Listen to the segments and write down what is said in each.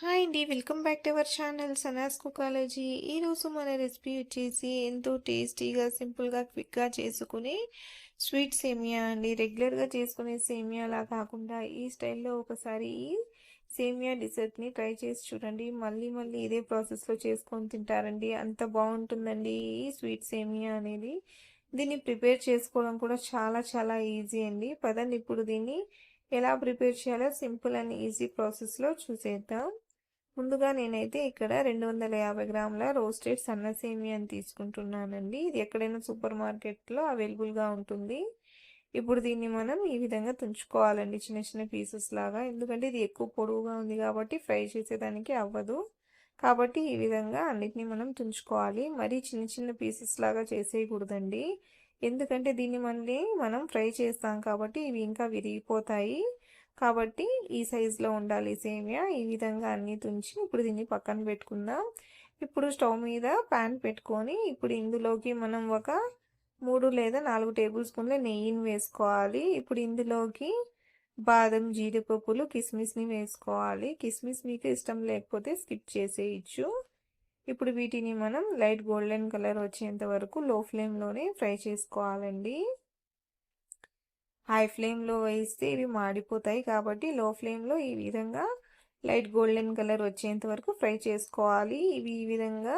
Hi అండి. Welcome back to our channel Sana's cookology ఈరోజు మన రెసిపీ వచ్చేసి ఎంతో టేస్టీగా సింపుల్గా క్విక్గా చేసుకునే స్వీట్ సేమియా అండి. రెగ్యులర్గా చేసుకునే సేమియాలా కాకుండా ఈ స్టైల్లో ఒకసారి ఈ సేమియా డిజర్ట్ని ట్రై చేసి చూడండి. మళ్ళీ మళ్ళీ ఇదే ప్రాసెస్లో చేసుకొని తింటారండి. అంత బాగుంటుందండి ఈ స్వీట్ సేమియా అనేది. దీన్ని ప్రిపేర్ చేసుకోవడం కూడా చాలా చాలా ఈజీ అండి. పదండి ఇప్పుడు దీన్ని ఎలా ప్రిపేర్ చేయాలో సింపుల్ అండ్ ఈజీ ప్రాసెస్లో చూసేద్దాం. ముందుగా నేనైతే ఇక్కడ రెండు వందల యాభై గ్రాముల రోస్టెడ్ సన్న సేమియాని తీసుకుంటున్నానండి. ఇది ఎక్కడైనా సూపర్ మార్కెట్లో అవైలబుల్గా ఉంటుంది. ఇప్పుడు దీన్ని మనం ఈ విధంగా తుంచుకోవాలండి చిన్న చిన్న పీసెస్ లాగా. ఎందుకంటే ఇది ఎక్కువ పొడవుగా ఉంది కాబట్టి ఫ్రై చేసేదానికి అవ్వదు. కాబట్టి ఈ విధంగా అన్నిటినీ మనం తుంచుకోవాలి. మరీ చిన్న చిన్న పీసెస్ లాగా చేసేయకూడదండి. ఎందుకంటే దీన్ని మళ్ళీ మనం ఫ్రై చేస్తాం కాబట్టి ఇవి ఇంకా విరిగిపోతాయి. కాబట్టి ఈ సైజులో ఉండాలి సేమియా. ఈ విధంగా అన్నీ తుంచి ఇప్పుడు దీన్ని పక్కన పెట్టుకుందాం. ఇప్పుడు స్టవ్ మీద ప్యాన్ పెట్టుకొని ఇప్పుడు ఇందులోకి మనం ఒక మూడు లేదా నాలుగు టేబుల్ స్పూన్ల నెయ్యిని వేసుకోవాలి. ఇప్పుడు ఇందులోకి బాదం జీడిపప్పులు కిస్మిస్ని వేసుకోవాలి. కిస్మిస్ మీకు ఇష్టం లేకపోతే స్కిప్ చేసేయచ్చు. ఇప్పుడు వీటిని మనం లైట్ గోల్డెన్ కలర్ వచ్చేంత వరకు లో ఫ్లేమ్లోనే ఫ్రై చేసుకోవాలండి. హై ఫ్లేమ్లో వేస్తే ఇవి మాడిపోతాయి కాబట్టి లో ఫ్లేమ్లో ఈ విధంగా లైట్ గోల్డెన్ కలర్ వచ్చేంత వరకు ఫ్రై చేసుకోవాలి. ఇవి ఈ విధంగా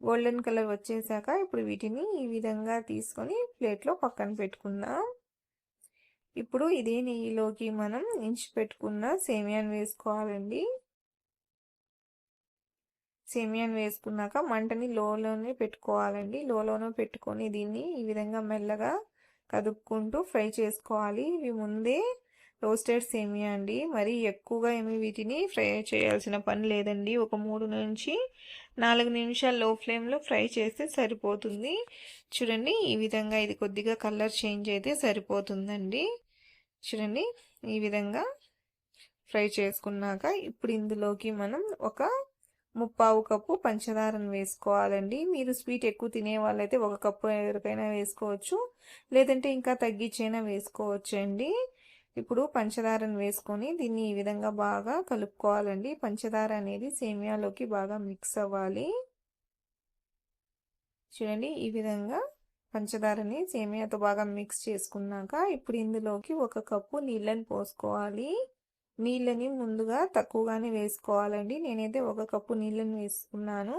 గోల్డెన్ కలర్ వచ్చేసాక ఇప్పుడు వీటిని ఈ విధంగా తీసుకొని ప్లేట్లో పక్కన పెట్టుకుందాం. ఇప్పుడు ఇదే నెయ్యిలోకి మనం ఇంచి పెట్టుకున్న సేమియాన్ వేసుకోవాలండి. సేమియాన్ వేసుకున్నాక మంటని లోలోనే పెట్టుకోవాలండి. లోలోనే పెట్టుకొని దీన్ని ఈ విధంగా మెల్లగా కదుపుకుంటూ ఫ్రై చేసుకోవాలి. ఇవి ముందే రోస్టెడ్ సేమియా అండి. మరి ఎక్కువగా ఏమి వీటిని ఫ్రై చేయాల్సిన పని లేదండి. ఒక మూడు నుంచి నాలుగు నిమిషాలు లో ఫ్లేమ్లో ఫ్రై చేస్తే సరిపోతుంది. చూడండి ఈ విధంగా ఇది కొద్దిగా కలర్ చేంజ్ అయితే సరిపోతుందండి. చూడండి ఈ విధంగా ఫ్రై చేసుకున్నాక ఇప్పుడు ఇందులోకి మనం ఒక ముప్పావు కప్పు పంచదారను వేసుకోవాలండి. మీరు స్వీట్ ఎక్కువ తినే వాళ్ళైతే ఒక కప్పు ఎవరికైనా వేసుకోవచ్చు. లేదంటే ఇంకా తగ్గించైనా వేసుకోవచ్చు అండి ఇప్పుడు పంచదారను వేసుకొని దీన్ని ఈ విధంగా బాగా కలుపుకోవాలండి. పంచదార అనేది సేమియాలోకి బాగా మిక్స్ అవ్వాలి. చూడండి ఈ విధంగా పంచదారని సేమియాతో బాగా మిక్స్ చేసుకున్నాక ఇప్పుడు ఇందులోకి ఒక కప్పు నీళ్ళని పోసుకోవాలి. నీళ్ళని ముందుగా తక్కువగానే వేసుకోవాలండి. నేనైతే ఒక కప్పు నీళ్ళని వేసుకున్నాను.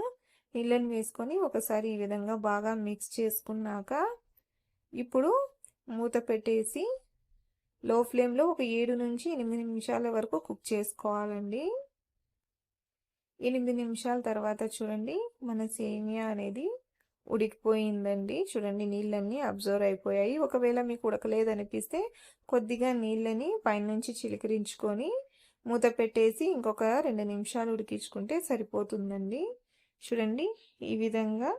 నీళ్ళని వేసుకొని ఒకసారి ఈ విధంగా బాగా మిక్స్ చేసుకున్నాక ఇప్పుడు మూత పెట్టేసి లో ఫ్లేమ్లో ఒక ఏడు నుంచి ఎనిమిది నిమిషాల వరకు కుక్ చేసుకోవాలండి. ఎనిమిది నిమిషాల తర్వాత చూడండి మన సేమియా అనేది ఉడికిపోయిందండి. చూడండి నీళ్ళన్నీ అబ్జర్వ్ అయిపోయాయి. ఒకవేళ మీకు ఉడకలేదనిపిస్తే కొద్దిగా నీళ్ళని పైనుంచి చిలికరించుకొని మూత పెట్టేసి ఇంకొక రెండు నిమిషాలు ఉడికించుకుంటే సరిపోతుందండి. చూడండి ఈ విధంగా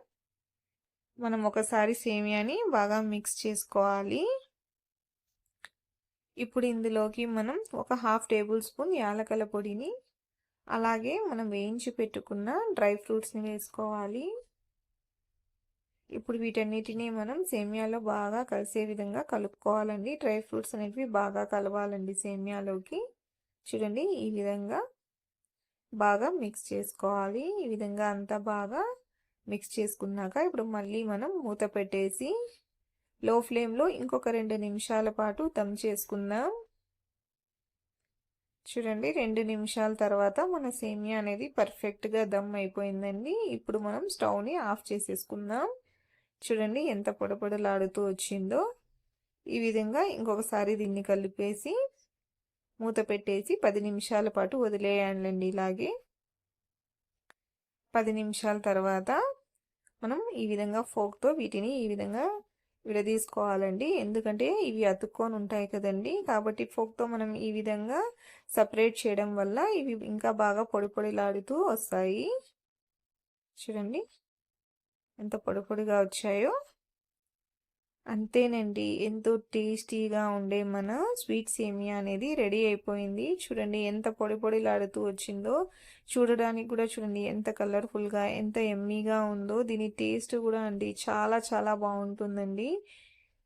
మనం ఒకసారి సేమియాని బాగా మిక్స్ చేసుకోవాలి. ఇప్పుడు ఇందులోకి మనం ఒక హాఫ్ టేబుల్ స్పూన్ యాలకల పొడిని అలాగే మనం వేయించి పెట్టుకున్న డ్రై ఫ్రూట్స్ని వేసుకోవాలి. ఇప్పుడు వీటన్నిటిని మనం సేమియాలో బాగా కలిసే విధంగా కలుపుకోవాలండి. డ్రై ఫ్రూట్స్ అనేవి బాగా కలవాలండి సేమియాలోకి. చూడండి ఈ విధంగా బాగా మిక్స్ చేసుకోవాలి. ఈ విధంగా అంతా బాగా మిక్స్ చేసుకున్నాక ఇప్పుడు మళ్ళీ మనం మూత పెట్టేసి లో ఫ్లేమ్లో ఇంకొక రెండు నిమిషాల పాటు దమ్ చేసుకుందాం. చూడండి రెండు నిమిషాల తర్వాత మన సేమియా అనేది పర్ఫెక్ట్గా దమ్ అయిపోయిందండి. ఇప్పుడు మనం స్టవ్ని ఆఫ్ చేసేసుకుందాం. చూడండి ఎంత పొడపొడలాడుతూ వచ్చిందో. ఈ విధంగా ఇంకొకసారి దీన్ని కలిపేసి మూత పెట్టేసి పది నిమిషాల పాటు వదిలేయాలండి ఇలాగే. పది నిమిషాల తర్వాత మనం ఈ విధంగా ఫోక్తో వీటిని ఈ విధంగా విడదీసుకోవాలండి. ఎందుకంటే ఇవి అతుక్కొని ఉంటాయి కదండి. కాబట్టి ఫోక్తో మనం ఈ విధంగా సపరేట్ చేయడం వల్ల ఇవి ఇంకా బాగా పొడి పొడిలాడుతూ వస్తాయి. చూడండి. ఎంత పొడిపొడిగా వచ్చాయో. అంతేనండి ఎంతో టేస్టీగా ఉండే మన స్వీట్ సేమియా అనేది రెడీ అయిపోయింది. చూడండి ఎంత పొడి పొడిలాడుతూ వచ్చిందో. చూడడానికి కూడా చూడండి ఎంత కలర్ఫుల్గా ఎంత ఎమ్మీగా ఉందో. దీని టేస్ట్ కూడా అండి చాలా చాలా బాగుంటుందండి.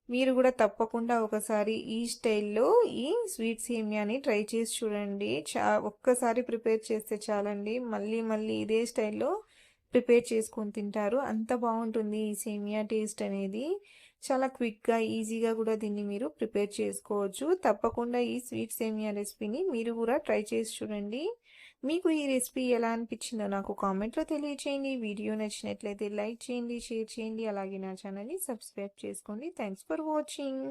మీరు కూడా తప్పకుండా ఒకసారి ఈ స్టైల్లో ఈ స్వీట్ సేమియాని ట్రై చేసి చూడండి. చా ఒక్కసారి ప్రిపేర్ చేస్తే చాలండి. మళ్ళీ మళ్ళీ ఇదే స్టైల్లో ప్రిపేర్ చేసుకొని తింటారు. అంత బాగుంటుంది ఈ సేమియా టేస్ట్ అనేది. చాలా క్విక్గా ఈజీగా కూడా దీన్ని మీరు ప్రిపేర్ చేసుకోవచ్చు. తప్పకుండా ఈ స్వీట్ సేమియా రెసిపీని మీరు కూడా ట్రై చేసి చూడండి. మీకు ఈ రెసిపీ ఎలా అనిపించిందో నాకు కామెంట్లో తెలియచేయండి. వీడియో నచ్చినట్లయితే లైక్ చేయండి షేర్ చేయండి. అలాగే నా ఛానల్ని సబ్స్క్రైబ్ చేసుకోండి. Thanks for watching.